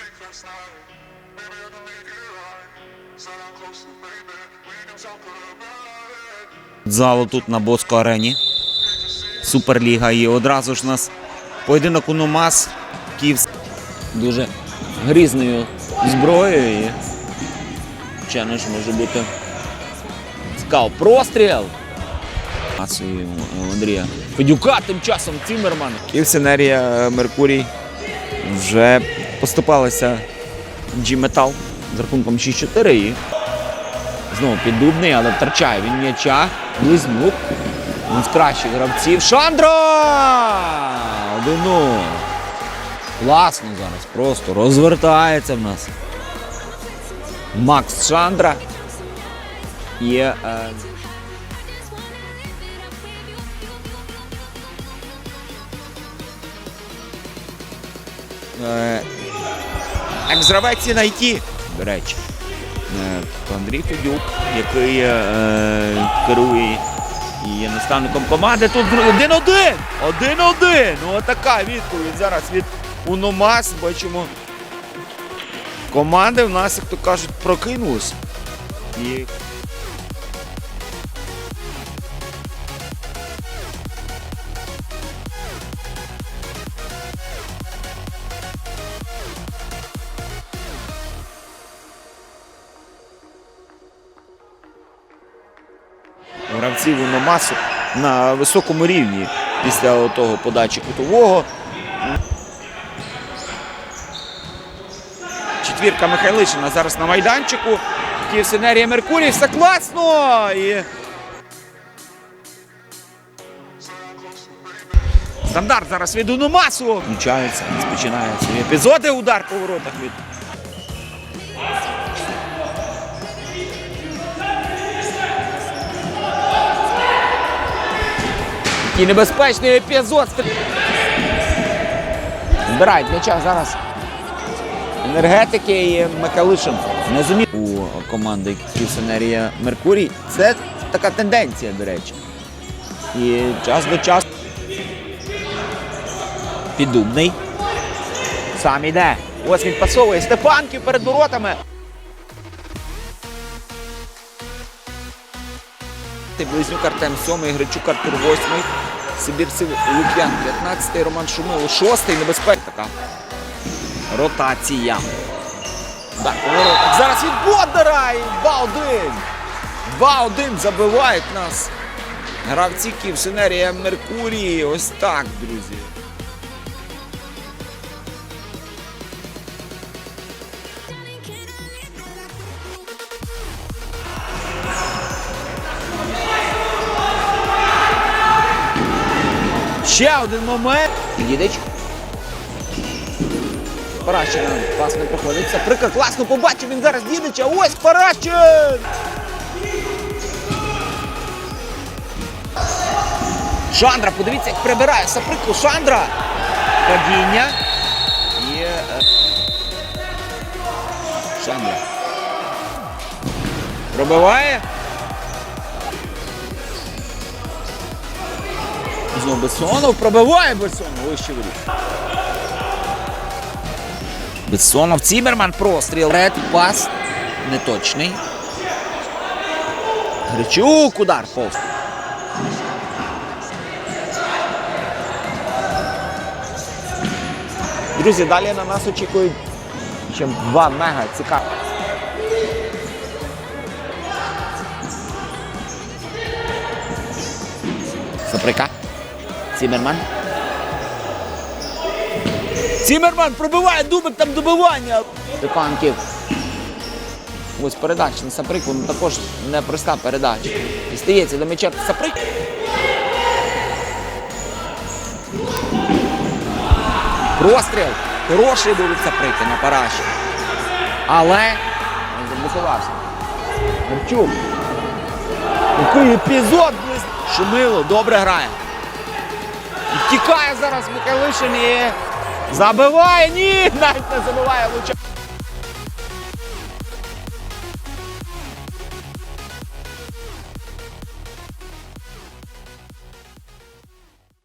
last night. Maybe I can make it right. Said I'm close to baby. We can talk about it. Залу тут на Боско арені. Суперліга. І одразу ж у нас поєдинок Уномас. Київ з дуже грізною зброєю. І звичайно ж може бути цікаво. Простріл! Масою Андрія Федюка тим часом Цімерман. Київсенерія Меркурій вже поступалися G-Metal з рахунком 6-4 і Знову піддубний, але втрачає він м'яча. Близнюк. Він з кращих гравців. Шандро! 1-0. Класно зараз. Просто розвертається в нас. Макс Шандра. Є. Е... Е... Екс-гравець і найти, до речі. Е, Андрій Федюк, який е, керує і є наставником команди. Тут один-один! Один-один! Ну отака відповідь зараз від Уномас. Бачимо. Команди в нас, як то кажуть, прокинулись. І гравців Уномасу на високому рівні після того подачі кутового. Четвірка Михайлишина зараз на майданчику. Київсенерія Меркурій. Все класно! І... Стандарт зараз від Уномасу. Включаються, розпочинаються епізоди. Удар по воротах від Який небезпечний епізод. Збирають м'яча зараз. Енергетики і Михайлишин. Не зумів у команди Київсенерія Меркурій. Це така тенденція, до речі. І час до часу. Піддубний. Сам іде. Ось він пасовує Степанків перед воротами. Близнюк Артем 7, Гречук Артур 8, Сибірців Лук'ян 15, Роман Шумило 6, небезпека така. Ротація. Так. Зараз від Бондаря і 2-1. 2-1 забивають нас. Гравці Київсенерія Меркурії. Ось так, друзі. Ще один момент. Дідич. Паращин класно проходить. Саприка класно побачив він зараз Дідича. Ось Паращин! Шандра, подивіться, як прибирає Саприку. Шандра. Падіння. Є. е, Шандра. Пробиває. Знову Бессонов пробиває Бессонов. Вище воріт. Бессонов, Цімерман простріл. Ред пас неточний. Гречук удар повз. Друзі, далі на нас очікують ще два мега цікаві. Саприка. Цімерман. Цімерман пробиває дубик, там добивання. Степанків. Ось передача на Саприку, ну також непроста передача. І стається до м'яча Саприк. Простріл. Хороший був від Саприки на параші. Але не заблокувався. Мерчук. Який епізод. Шумило, добре грає. І Втікає зараз Михайлишин і забиває. Ні, навіть не забиває Луча.